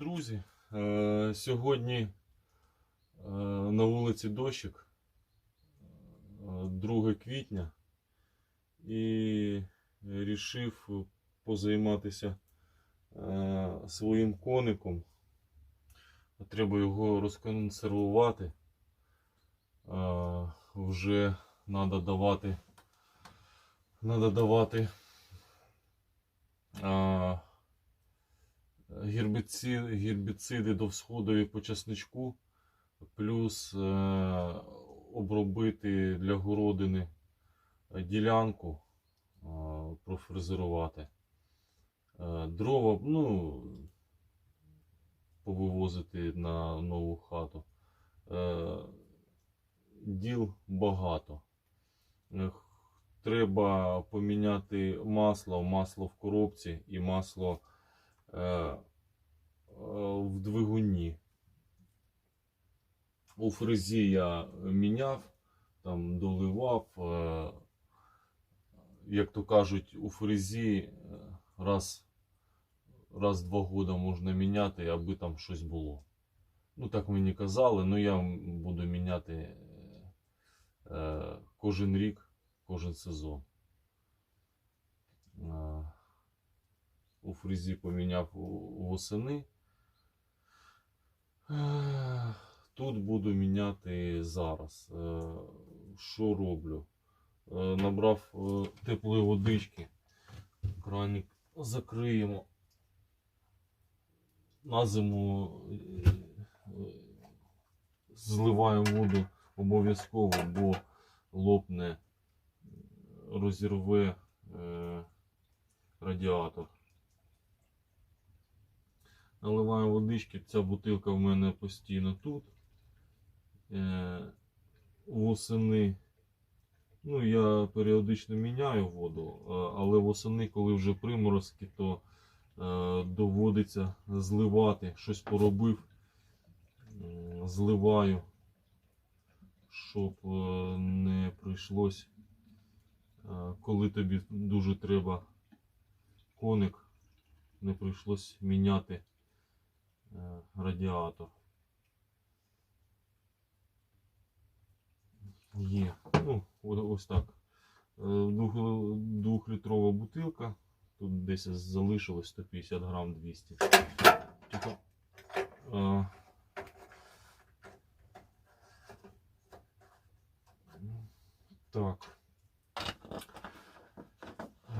Друзі. Е, Сьогодні на вулиці дощик, е, 2 квітня, і рішив позайматися е, своїм коником. Треба його розконсервувати. Е, Вже треба давати, надо давати е, гербіциди до всходові по часничку, плюс е, обробити для городини ділянку, е, профрезерувати. Е, дрова, ну, повивозити на нову хату. Е, діл багато. Е, Треба поміняти масло, масло в коробці і масло е, е, в двигуні. У фрезі я міняв, там доливав. е, Як то кажуть, у фрезі е, раз, раз два года можна міняти, аби там щось було. Ну, так мені казали, але я буду міняти е, кожен рік, кожен сезон. У фрезі поміняв восени. Тут буду міняти зараз. Е, Що роблю? Е, Набрав е, теплої водички. Краник закриємо. На зиму е, воду обов'язково, бо лопне, розірве радіатор. Наливаємо водички, ця бутилка в мене постійно тут. Е, восени. Ну, я періодично міняю воду, е, але восени, коли вже приморозки, то е, доводиться зливати. Щось поробив, зливаю, щоб не прийшлось, коли тобі дуже треба коник, не прийшлось міняти радіатор. Є. Ну, ось так. Е, двух- Двохлітрова бутилка. Тут десь залишилось 150 грам 200. Тільки, е, Так.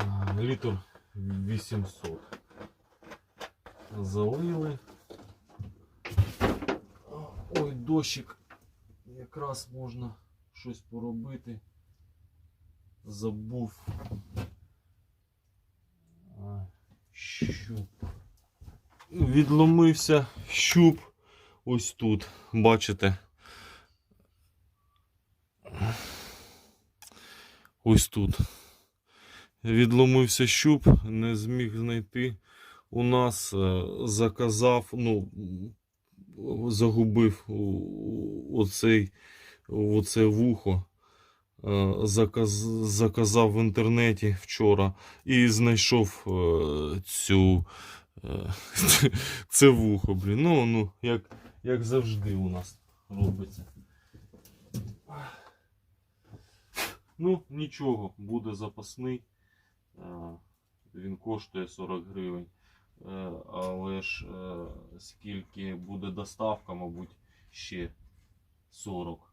Е, Літр 800. Залили. Ой, дощик. Якраз можна щось поробити. Забув. Щуп. Відломився щуп ось тут. Бачите? Ось тут. Відломився щуп, не зміг знайти. У нас е, заказав, ну, загубив у- оцей, оце вухо. Е, Заказ, заказав в інтернеті вчора і знайшов е, цю е, це вухо, блін. Ну, ну, як, як завжди у нас робиться. Ну, нічого, буде запасний. Він коштує 40 гривень. Але ж скільки буде доставка, мабуть, ще 40.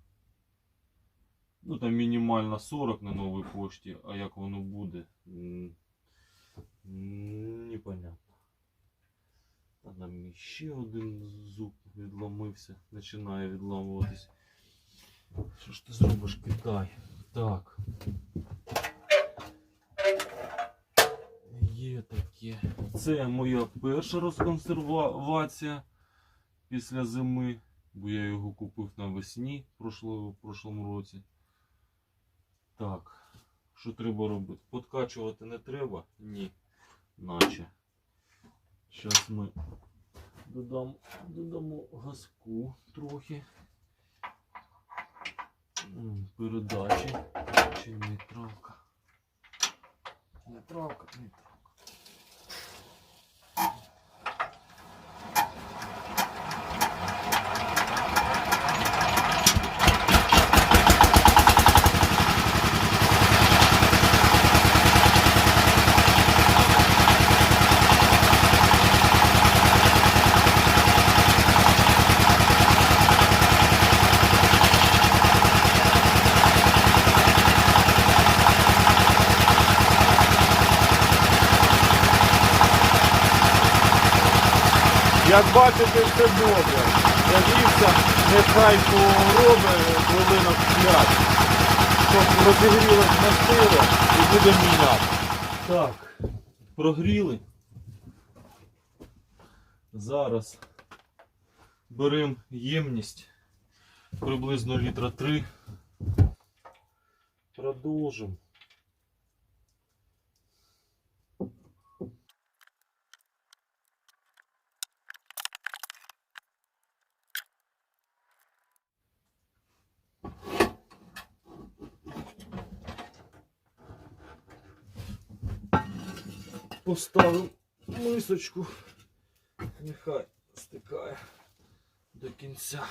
Ну там мінімально 40 на новій пошті, а як воно буде, непонятно. А там ще один зуб відломився, починає відламуватись. Що ж ти зробиш, Китай? Так. Є таке. Це моя перша розконсервація після зими. бо я його купив навесні в прошлому році. Так, що треба робити? Подкачувати не треба? Ні. Наче. Зараз ми додамо, додамо газку трохи. Передачі. Чи нейтралка? Нейтралка, нейтралка. Як бачите, все добре. Завівся, нехай поробить хвилинок 5, щоб розігрілось мастило і будемо міняти. Так, прогріли. Зараз беремо ємність приблизно літра 3. Продовжимо. Поставимо мисочку. Нехай стикає до кінця.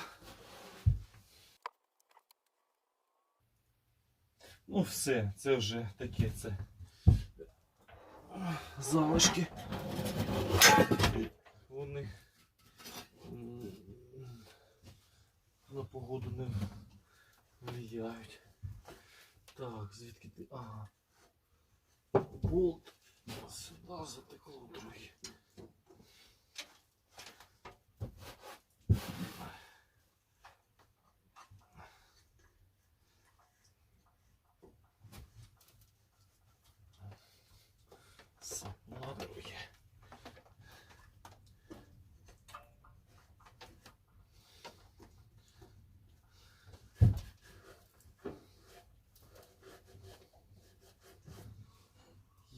Ну все, це вже таке це залишки. Вони на погоду не впливають. Так, звідки ти? Ага. Болт сюди затекло трохи. Все, на друге.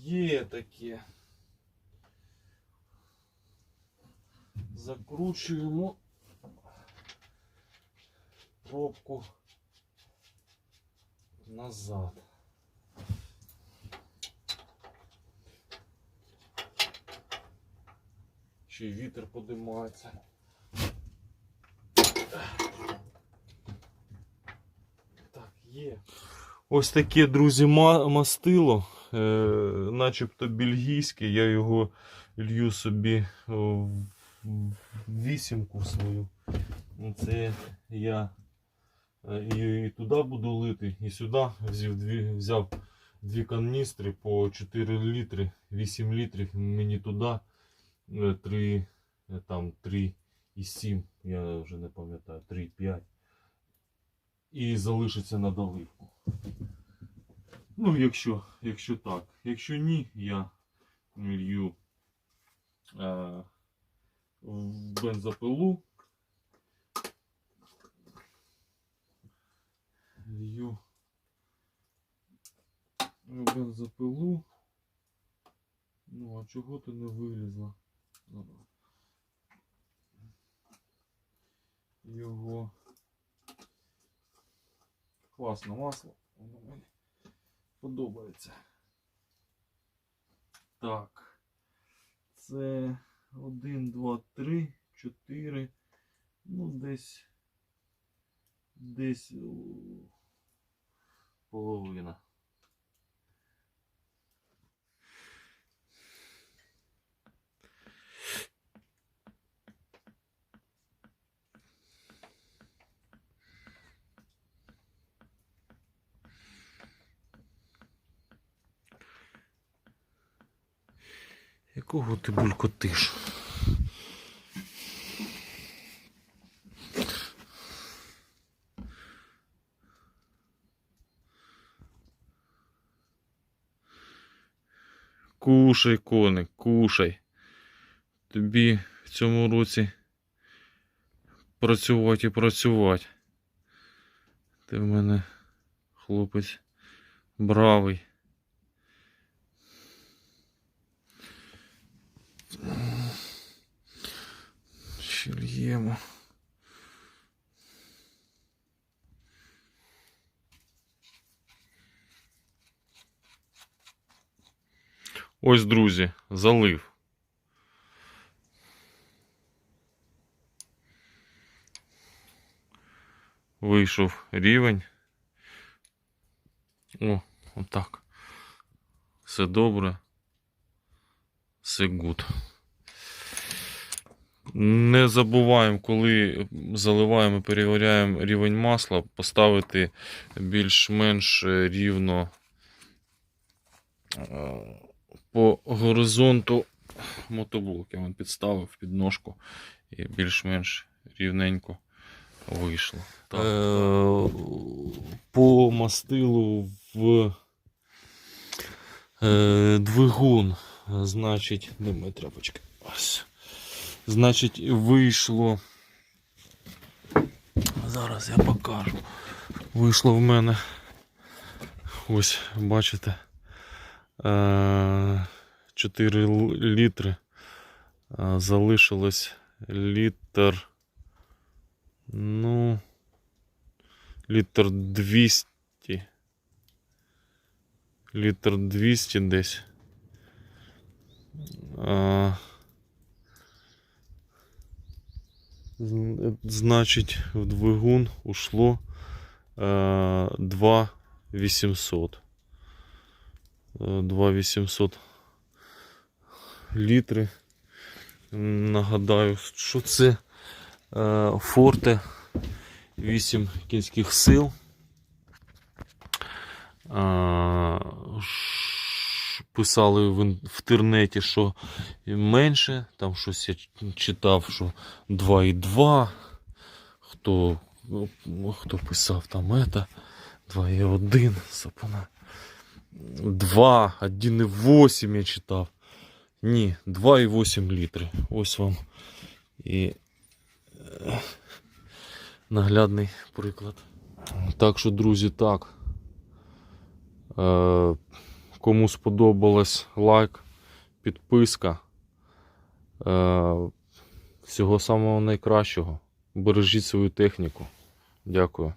Є таке. Закручуємо пробку назад. Ще й вітер подимається. Так, є. Ось таке, друзі, ма- мастило, начебто бельгійське. Я його лью собі в вісімку свою. Це я е, і, туди буду лити, і сюди взяв дві, взяв дві каністри по 4 літри, 8 літрів мені туди, 3, там 3 і 7, я вже не пам'ятаю, 3 5. І залишиться на доливку. Ну, якщо, якщо так. Якщо ні, я лью е, в бензопилу. Лью в бензопилу. Ну, а чого ти не вилізла? Його класне масло. Воно мені подобається. Так. Це 1, 2, 3, 4. Ну, десь. Десь половина. Якого ти булькотиш? Кушай, коник, кушай. Тобі в цьому році працювати і працювати. Ти в мене хлопець бравий. Ще. Ось, друзі, залив. Вийшов рівень. О, отак. Все добре. Все гуд. Не забуваємо, коли заливаємо і перевіряємо рівень масла, поставити більш-менш рівно е, по горизонту мотоблок. Я вам підставив підножку і більш-менш рівненько вийшло. Так. Е, по мастилу в е, двигун. Значить, де моя тряпочка? Ось. Значить, вийшло. Зараз я покажу. Вийшло в мене. Ось, бачите. е, 4 літри. Е, Залишилось літр. Ну. Літр 200. Літр 200 десь. А, значить, в двигун ушло е, 2 800. Е, 2 800 літри. Нагадаю, що це е, форте 8 кінських сил. Писали в, ін- в інтернеті, що менше, там щось я читав, що 2,2. Хто, ну, хто писав там это, 2,1 сапона. 2, 1,8 я читав. Ні, 2,8 літри. Ось вам і е, наглядний приклад. Так що, друзі, так. Кому сподобалось лайк, підписка. Е, Всього самого найкращого. Бережіть свою техніку. Дякую.